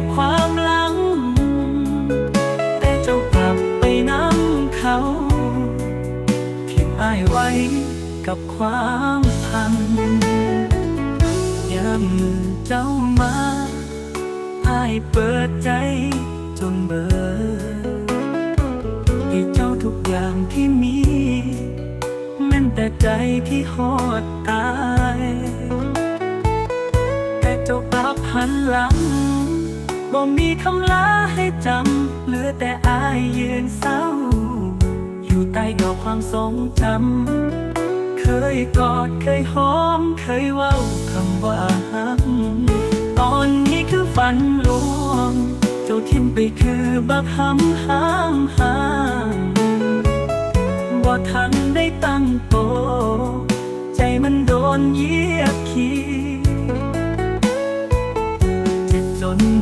กับความหลัง แต่เจ้ากลับไปน้ำเขาทิ้งอายไว้กับความพังยามมือเจ้ามาอายเปิดใจจนเบิดให้เจ้าทุกอย่างที่มีแม้แต่ใจที่หอดตาย แต่เจ้ากลับหันหลัง บ่มีคำลาให้จำ เหลือแต่อายยืนเศร้า อยู่ใต้เงาความทรงจำ เคยกอดเคยหอม เคยเว้าคำว่าฮักตอนนี้คือฝันลวง เจ้าทิมไปคือบักหำห้ามห้ามบ่ทันได้ตั้งโต ใจมันโดนเยียบขี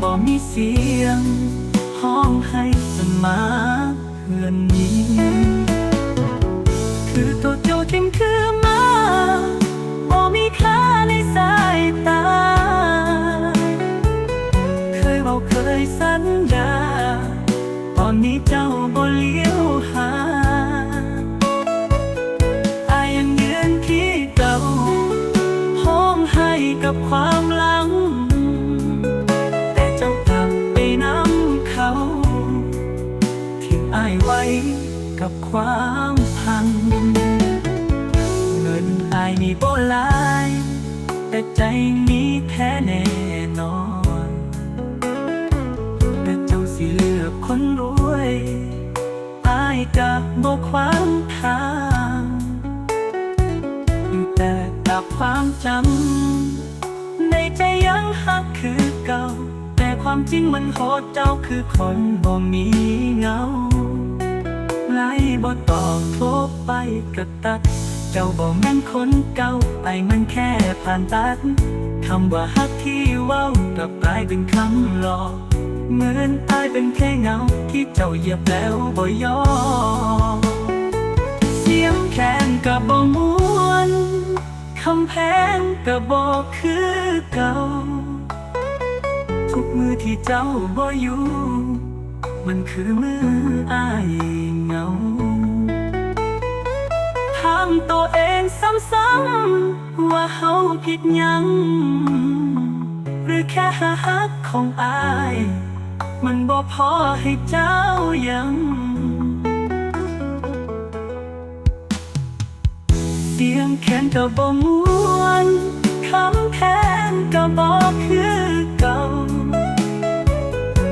บ่มีเสียง ห้องให้สมาเพื่อนนี้ คือตัวเจ้าจริงคือมาบ่มีค่าในสายตา เคยบอกเคยสัญญา ตอนนี้เจ้าบ่เลี้ยว ความพัง เงินอายมีโบหลาย แต่ใจมีแท้แน่นอน แต่เจ้าสิเลือกคนรวยอายกับบ่ความทางแต่กับความจำ ในใจยังหักคือเก่า แต่ความจริงมันโหดเจ้าคือคนบ่มีเงา ไล่บ่ตอบโทรไปก็ตัด เจ้าบ่แม่นคนเก่าไปมันแค่ผ่านตัดคำว่าฮักที่ว้ากลับกลายเป็นคำหลอกเหมือนตายเป็นแค่เงาที่เจ้าเหยียบแล้วบ่ยอมเสียงแคนกับบ่มวนคำแพงกับบ่คือเก่าทุกมือที่เจ้าบ่อยู่ มันคือมืออายงามตัวเองซ้ำๆว่าเฮาผิดยัง หรือแค่หาฮักของอาย มันบ่พอให้เจ้ายังเสียงแค้นก็บ่มวนคำแพงก็บ่คือเก่า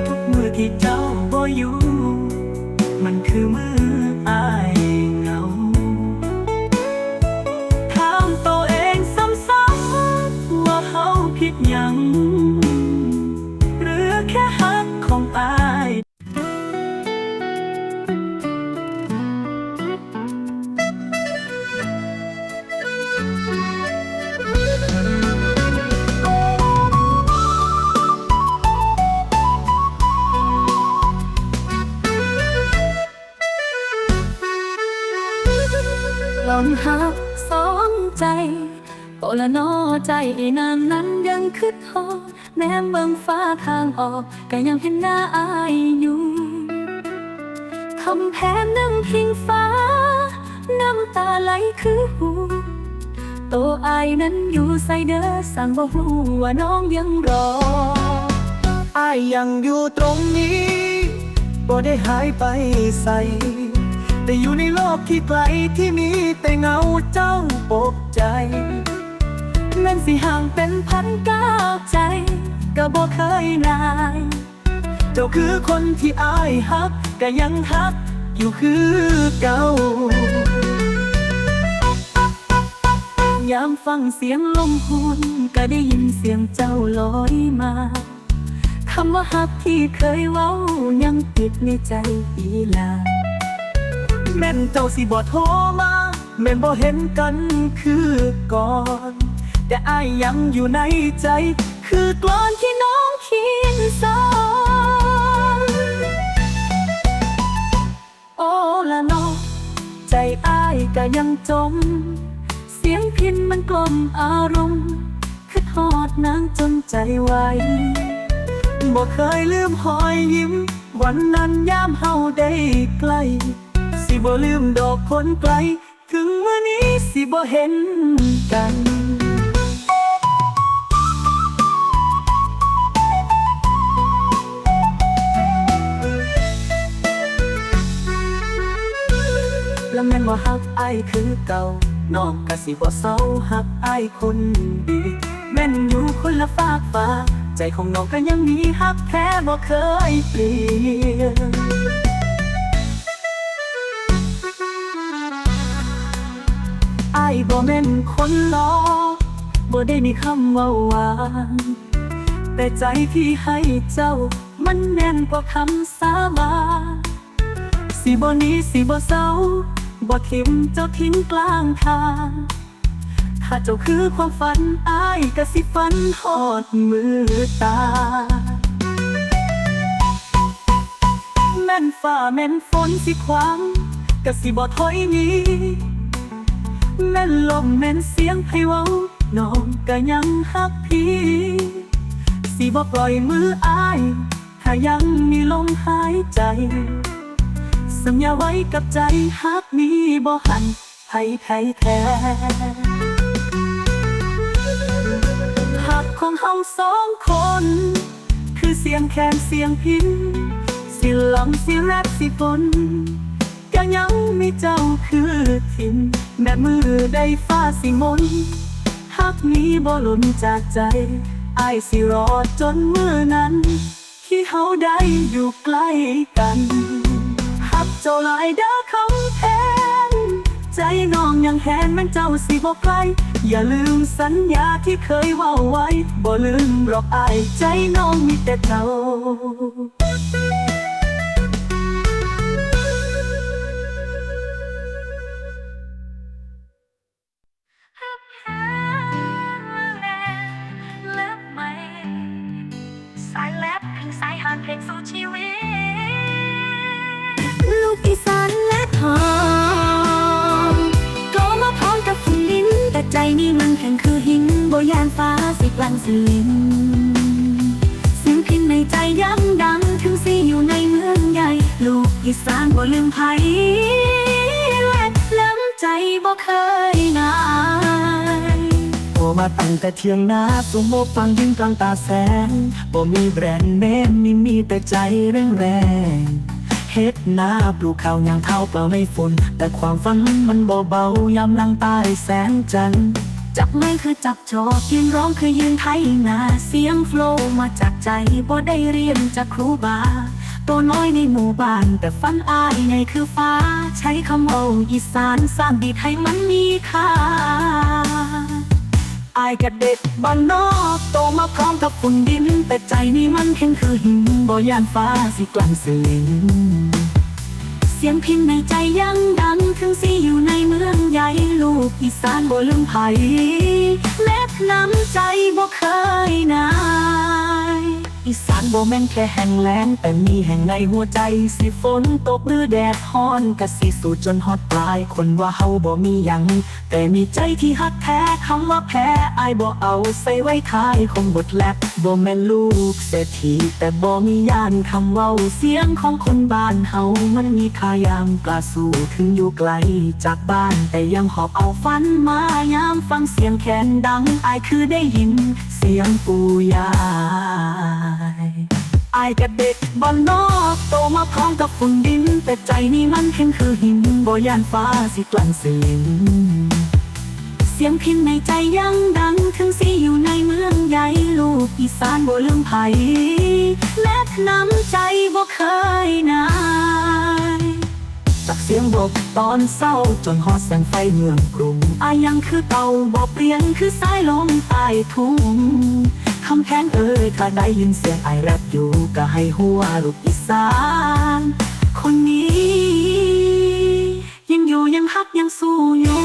ทุกมือที่เจ้าบ่อยู่ ละนอใจอีนานนั้นยังคิดฮอดแนมเบิ่งฟ้าทางออกก็ยังเห็นหน้าอายอยู่คำแพนนั่งพิงฟ้า น้ำตาไหลคือหูโตอายนั้นอยู่ใส่เด้อสั่งบอกรู้ว่าน้องยังรออายยังอยู่ตรงนี้บ่ได้หายไปใส่แต่อยู่ในโลกที่ไกลที่มีแต่เงาเจ้าปกใจ แม่นสิห่างเป็นพันก้าวใจ ก็บ่เคยนายเจ้าคือคนที่อายฮักก็ยังฮัก อยู่คือเก่ายามฟังเสียงลมหุนก็ได้ยินเสียงเจ้าลอยมาคำว่าฮักที่เคยเว้ายังติดในใจอีหลา แม่นเจ้าสิบ่โทรมา แม่นบ่เห็นกันคือก่อน แต่อายยังอยู่ในใจ คือกลอนที่น้องเขียนสอนโอ้ละเนอใจอายก็ยังจม เสียงพินมันกลมอารมณ์คือทอดนางจนใจไหวบ่เคยลืมหอยยิ้ม วันนั้นยามเฮาได้ใกล้ สิบ่ลืมดอกคนไกล ถึงมื้อนี้สิบ่เห็นกัน แล้วแม่นว่าฮักไอคือเก่าน้องกะสิบ่เศร้าฮักไอคนดีแม่นอยู่คนละฝากฟ้า ใจของน้องก็ยังมีฮักแท้บ่เคยเปลี่ยนอายบ่แม่นคนหลอบ่ได้มีคำว่าหวานแต่ใจที่ให้เจ้า มันแน่นกว่าคำสาบานสิบ่หนี้สิบ่เศร้า บ่ทิมเจ้าทิ้งกลางทางถ้าเจ้าคือความฝันอายก็สิฝันหอดมือตา แม่นฟ้าแม่นฝนสิขวางก็สิบ่ถอยหนี้แม่นลมแม่นเสียงไพเว้าน้องก็ยังฮักพี่ สิบ่ปล่อยมืออาย ถ้ายังมีลมหายใจ สัญญาไว้กับใจฮักนี้บ่หันให้ใครแท้หักของเฮาสองคน คือเสียงแคนเสียงพินสิลำเสียงแรปสิฝนก็ยังมีเจ้าคือทินแม่มือได้ฟ้าสิมนฮักนี้บ่หล่นจากใจไอสิรอจนมือนั้น ที่เฮาได้อยู่ใกล้กัน เจ้าลายเด้อของแทนใจน้องยังแหนแมันเจ้าสิบอกไกลอย่าลืมสัญญาที่เคยว่าไว้ บ่ลืมหรอกอายใจน้องมีแต่เจ้า สลังสลินเสียงพินในใจย้ำดังถึงสิอยู่ในเมืองใหญ่ ลูกอีสานบ่ลืมไผและล้ำใจบ่เคยนายโอมาตั้งแต่เที่ยงนาสุโมฟังยิงกลางตาแสงบ่มีแบรนด์เนมมีมีแต่ใจแรงแรงเฮ็ดนาปลูกข้าวยางเท้าเปล่าไม่ฝุ่นแต่ความฝันมันเบาๆยามลังใต้แสงจันทร์ จับไม่คือจับจอบยืนร้องคือยืนไทยนาเสียงโฟล์มาจากใจบ่ได้เรียนจากครูบา ตัวน้อยในหมู่บ้านแต่ฝันอายไงคือฟ้า ใช้คำเอาอีสานสร้างดีให้มันมีค่าอายกับเด็กบ้านนอกโตมาพร้อมกับฝุ่นดิน แต่ใจนี่มันแข็งคือหินบ่ยานฟ้าสิกลั่นสลิง สียงพินในใจยังดังถึงสีอยู่ในเมืองใหญ่ลูกอีสานบ่ลืมไผเล็บน้ำใจบ่เคยนาย อีสานบ่แม่นแค่แห่งแล้งแต่มีแห่งในหัวใจ สิฝนตกหรือแดดฮ้อนกะสิสู่จนฮอดปลาย คนว่าเฮาบ่มีหยัง แต่มีใจที่ฮักแท้คำว่าแพ้อายบ่เอาใส่ไว้ท้ายของบทแลบบ่แม่นลูกเศรษฐีแต่บ่มีย่านคำเว้าเสียงของคนบ้านเฮามันมีค่ายามกล้าสู้ถึงอยู่ไกลจากบ้าน แต่ยังหอบเอาฟันมายามฟังเสียงแคนดังอายคือได้ยิน เสียงปู่ย่า อายกับเด็กบ้านนอกโตมาพร้อมกับฝุ่นดิน แต่ใจนี่มันเข้มคือหินบ่ยานฟ้าสิกลั่นสิลินเสียงพินในใจยังดัง ถึงสิอยู่ในเมืองใหญ่ลูกอีสานบ่ลืมไผและน้ำใจบ่เคยนายจากเสียงบกตอนเศร้าจนฮอดแสงไฟเมืองกรุงอายังคือเก่าบ่เปลี่ยนคือสายลมใต้ทุ่ง คำแพงเอ้ยถ้าได้ยินเสียงไอแรปอยู่ ก็ให้หัวลูกอีสาน คนนี้ ยังอยู่ยังฮักยังสู้อยู่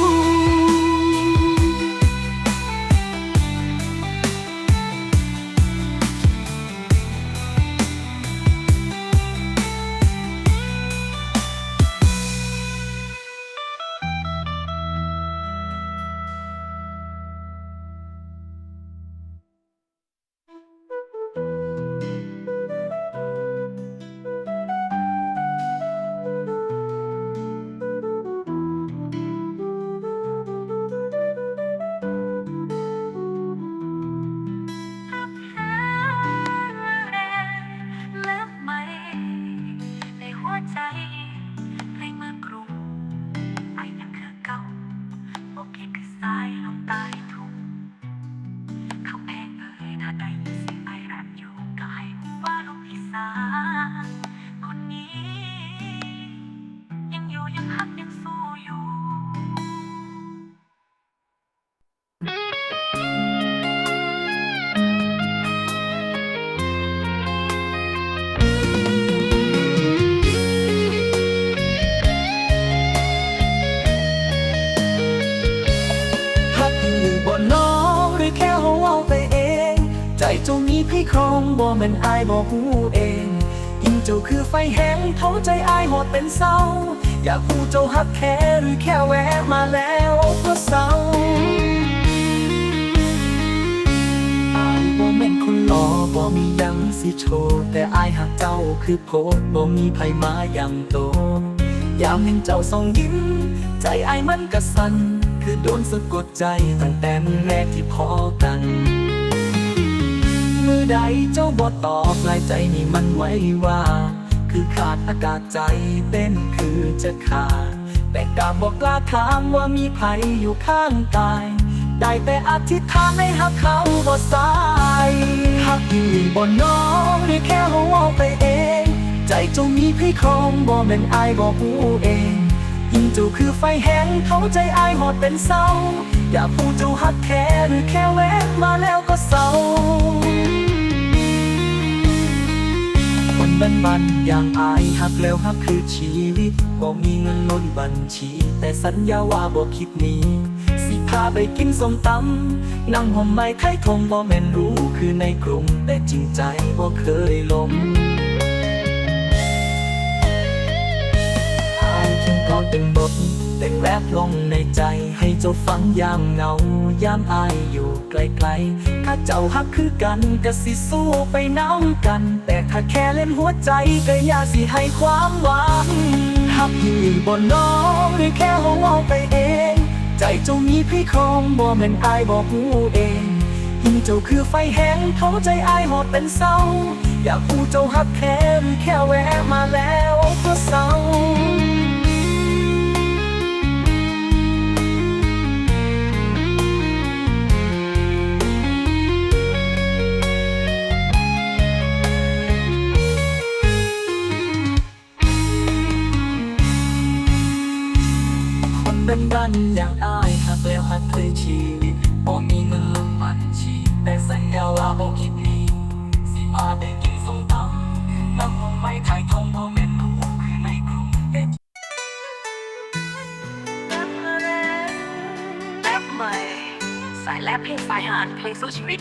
งบ่แม่นอายบ่ฮู้เองยิ่งเจ้าคือไฟแห้งท้องใจอายหดเป็นเศร้า อยากฮู้เจ้าฮักแค่หรือแค่แวะมาแล้วก็เศร้าอายบ่แม่นคนหล่อบ่มียังสิโชว์แต่อายหักเจ้าคือโพดบ่มีไผมายังโตยามเห็นเจ้าส่องยิ้ม ใจไอ้ายมันกระสัน คือโดนสะกดใจตั้งแต่มือแรกที่พอกัน มือใดเจ้าบอตอบลายใจนี่มันไว้ว่า คือขาดอากาศใจเต้นคือจะขาด แต่กาบอกกล้าถามว่ามีไผอยู่ข้างกาย ได้แต่อธิษฐานให้หักเขาบ่สายหักอยู่บ่น้องหรือแค่เขาเอาไปเอง ใจเจ้ามีพี่ครองบ่แม่นอายบ่ฮู้เองยิ่งเจ้าคือไฟแห้งเขาใจอายหอดเป็นเศร้า อย่าพูดเจ้าฮักแค่หรือแค่แวะมาแล้วก็เศร้า บันบันอย่างอายฮักแล้วฮักคือชีวิตบ่มีเงินล้นบัญชี แต่สัญญาว่าบ่คิดหนี้สิพาไปกินส้มตำนั่งหอมไม้ไข่ทงบ่แม่นรู้คือในกรุงแต่จริงใจบ่เคยลมอายจึงก็เป็นบท แต่งแรบลงในใจให้เจ้าฟังยามเหงายามอายอยู่ไกลๆถ้าเจ้าฮักคือกันก็สิสู้ไปน้ำกัน แต่ถ้าแค่เล่นหัวใจก็อย่าสิให้ความหวังฮักอยู่บนน้องหรือแค่ห้องเอาไปเอง ใจเจ้ามีพี่ครองบ่แม่นอายบอกหูเองยิ่งเจ้าคือไฟแห้งเขาใจอายหดเป็นเศร้า อยากพูดเจ้าฮักแค่หรือแค่แวะมาแล้วก็เศร้า คนเป็นบ้านอย่างอายหักแล้วหักเคยชีวิตบ่มีเงินลงบัญชีแต่สัญญาว่าบ่คิดนี้สิพาไปกินส้มตำนั่งห้องไม้ขายทองบ่แม่นรู้คือในกรุงเทพแรปใหม่สายแรปเพลงสายหานเพลงสู้ชีวิต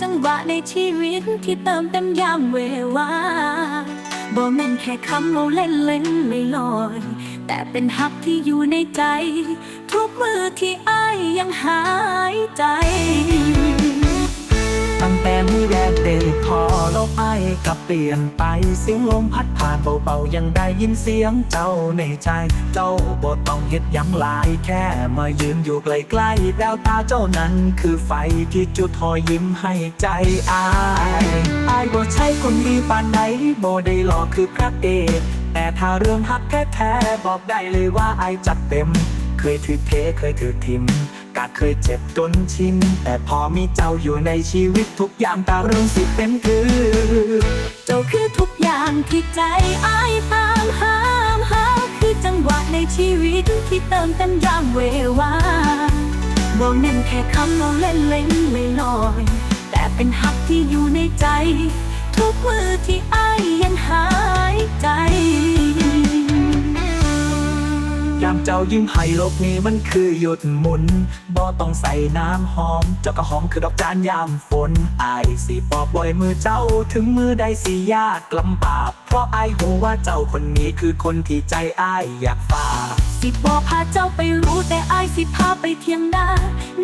จังหวะในชีวิตที่เติมเต็มยามเวลาบ่แม่นแค่คำเราเล่นเล่นไม่ลอย แต่เป็นฮักที่อยู่ในใจ ทุกมือที่อ้ายยังหายใจ แต่มือแรกเด็กพอโลกไอ้กับเปลี่ยนไปเสียงลมพัดผ่านเบาๆยังได้ยินเสียงเจ้าในใจ เจ้าบ่ต้องเฮ็ดยังหลายแค่มายืนอยู่ใกล้ๆแววตาเจ้านั้นคือไฟที่จุดทอยยิ้มให้ใจอายอายบ่ใช่คนดีปานไหนบ่ได้หลอกคือพระเอกแต่ถ้าเรื่องฮักแท้ๆบอกได้เลยว่าอายจัดเต็ม ยถือเทเคยถือทิมกาเคยเจ็บจนชินแต่พอมีเจ้าอยู่ในชีวิตทุกอย่างตาเรื่องสิเป็นคือ เจ้าคือทุกอย่างที่ใจอ้ายตามหาหาคือจังหวะในชีวิตที่เติมเต็มยามเววาบอกเน้นแค่คำเราเล่นเล่นลอยลอยแต่เป็นหักที่อยู่ในใจ ทุกมือที่อ้ายยังหายใจ ยามเจ้ายิ้มให้โลกนี้มันคือหยุดหมุนบ่ต้องใส่น้ำหอม เจ้าก็หอมคือดอกจานยามฝนไอายสิปอบบ่อยมือเจ้าถึงมือใดสิยากลำบากเพราะไอายหูว่าเจ้าคนนี้คือคนที่ใจไอายอยากฝากสิบอกพาเจ้าไปรู้แต่ไอายสิพาไปเที่ยงนา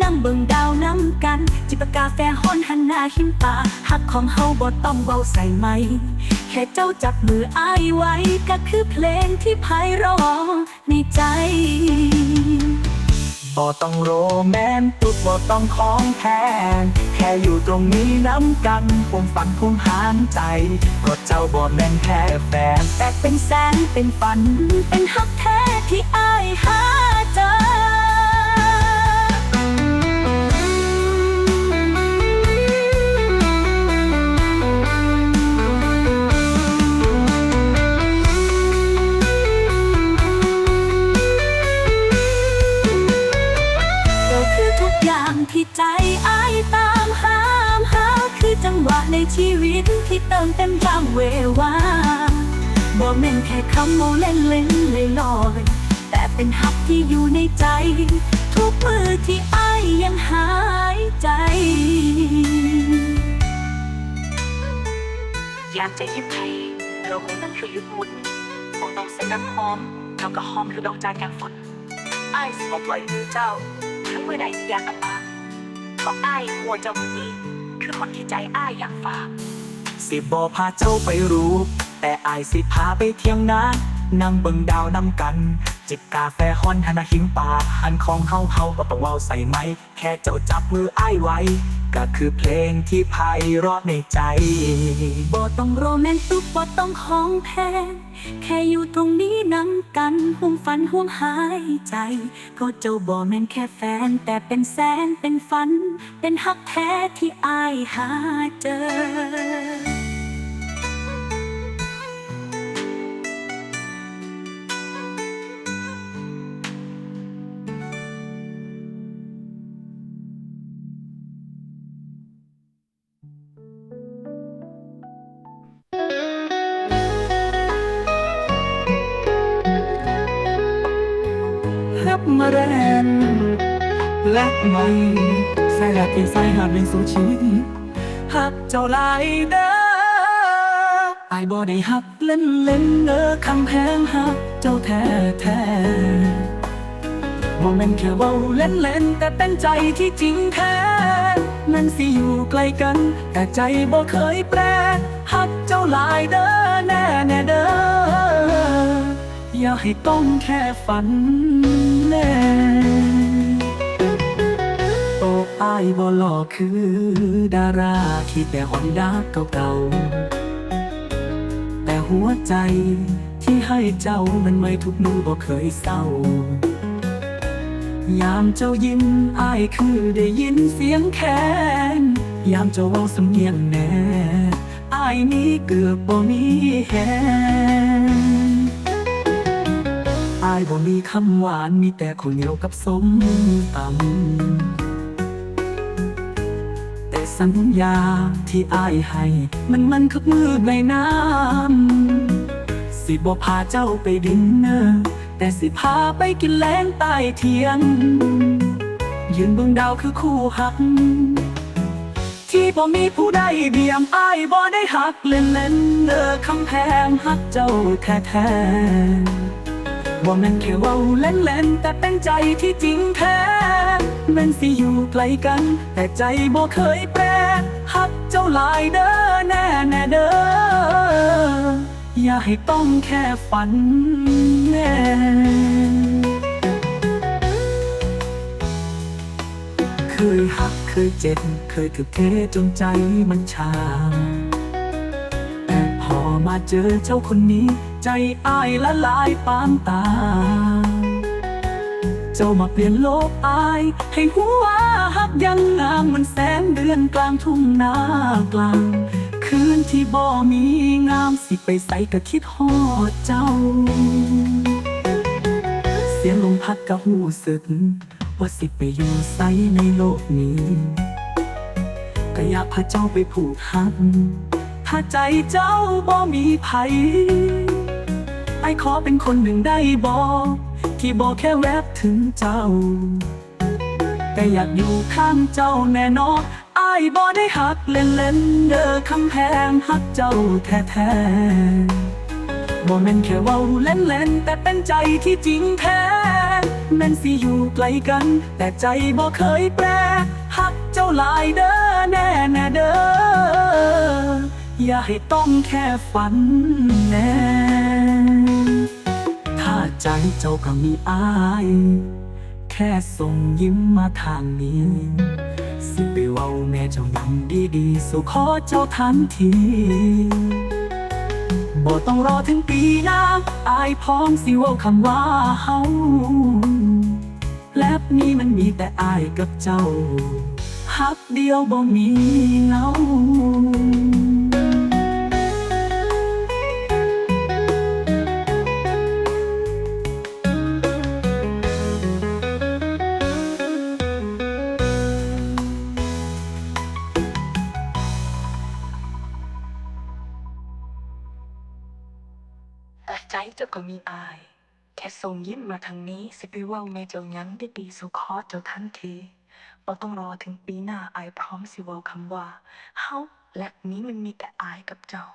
นั่งเบิ่งดาวน้ำกัน จิบกาแฟฮ้อนหันหน้าหิมตาหักของเฮาบ่ต้องเบาใส่ไหม ค่เจ้าจับมืออายไว้ก็คือเพลงที่ไพเราะในใจบ่ต้องโรแมนตุกบ่ต้องของแพงแค่อยู่ตรงนี้น้ำกันผมฝันผมหางใจเพราะเจ้าบ่แม่นแค่แฟนแต่เป็นแสนเป็นฝัน เป็นฮักแท้ที่อายหาเจอ ตที่เติมเต็มยามเววาบ่แม่นแค่คำโมเล่นเล่นลอยลอยแต่เป็นหักที่อยู่ในใจ ทุกมือที่อายยังหายใจ อยากจะยิ้มให้เราคงต้องช่วยยุดมุนคงต้องใส่น้ำหอมแล้วก็หอมคือดอกจานกลางฝนไอ้ายสิบปล่อยมือเจ้าถ้าเมื่อใดสิอยากกลับมาก็ไอ้ายหัวเจ้านี้คือคนที่ใจไอ้ายอยากฝาก สิบอพาเจ้าไปรู้ แต่อายสิพาไปเที่ยงนะนั่งเบิ่งดาวนำกัน จิบกาแฟฮ้อนหนาหิงปากอันของเฮาเฮาก็ต้องเว้าใส่ไหม แค่เจ้าจับมืออ้ายไว้ ก็คือเพลงที่ไพเราะในใจ บ่ต้องโรแมนตุกบ่ต้องของแพง แค่อยู่ตรงนี้นำกันห่วงฝันห่วงหายใจ ก็เจ้าบ่แม่นแค่แฟน แต่เป็นแสนเป็นฝัน เป็นฮักแท้ที่อายหาเจอ และไม่ใส่ละที่ใส่หัดเป็นสู่ชีวิตฮักเจ้าหลายเด้อไอ้บ่ได้ฮักเล่นเล่นเด้อคำแพงฮักเจ้าแท้แท้บ่แม่นแค่เว้าเล่นเล่นแต่เป็นใจที่จริงแท้มันสิอยู่ไกลกัน แต่ใจบ่เคยแปรฮักเจ้าหลายเด้อแน่แน่เด้ออย่าให้ต้องแค่ฝันแน่ บ่หล่อคือ ดาราที่แต่หอนดาเก่าๆแต่หัวใจที่ให้เจ้ามันไม่ทุกมือบ่เคยเศร้ายามเจ้ายิ้มอายคือได้ยินเสียงแคนยามเจ้าเว้าสำเนียงแน่อายนี้เกือบบ่มีแฮงอายบ่มีคำหวานมีแต่ข้าวเหนียวกับส้มตำ สัญญาที่อายให้ มันมันคือมือในน้ำ สิบ่พาเจ้าไปดินเนอร์ แต่สิพาไปกินแลงใต้เทียง ยืนเบิ่งดาวคือคู่หัก ที่บ่มีผู้ใดเบียมอายบ่ได้หักเล่นเล่นเด้อคำแพงหักเจ้าแท้แท้ ว่ามันแค่เว่าเล่นๆแต่เป็นใจที่จริงแท้มันสิอยู่ไกลกัน แต่ใจบ่เคยแปรฮักเจ้าหลายเด้อแน่แน่เด้ออย่าให้ต้องแค่ฝันแน่เคยหักเคยเจ็บเคยถึกเทจนใจมันชา แต่พอมาเจอเจ้าคนนี้ ใจอ้ายละลายปานตา เจ้ามาเปลี่ยนโลกอาย ให้หัวหักยังงามเหมันแสงเดือนกลางทุ่งนากลาง คืนที่บ่มีงามสิไปใส่ก็คิดฮอดเจ้า เสียงลมพัดก็หูสึก ว่าสิไปอยู่ไสในโลกนี้ก็อยากพาเจ้าไปผูกหัก ถ้าใจเจ้าบ่มีภัยไอ้ขอเป็นคนหนึ่งได้บอกที่บอกแค่แวบถึงเจ้า แต่อยากอยู่ข้างเจ้าแน่นอนไอ้บ่ได้หักเล่นเล่นเด้อคำแพงหักเจ้าแท้แท้บ่แม่นแค่ว้าเล่นเล่นแต่เป็นใจที่จริงแท้แม่นสิอยู่ไกลกัน แต่ใจบ่เคยแปรหักเจ้าหลายเด้อแน่แน่เด้อ อย่าให้ต้องแค่ฝันแน่ถ้าใจเจ้าก็มีอาย แค่ส่งยิ้มมาทางนี้ สิไปเว้าแม่เจ้ายังดีๆสู่ขอเจ้าทันทีบ่ต้องรอถึงปีหน้าอายพร้อมสิว้าคำว่าเฮาแลบนี้มันมีแต่อายกับเจ้าฮักเดียวบ่มีเงา ยิ้มมาทางนี้สิไปว่าแม่เจ้ายังได้ปีสุขอเจ้าทันทีเราต้องรอถึงปีหน้าไอพร้อมสิเว้าคำว่า เฮาและนี้มันมีแต่อายกับเจ้า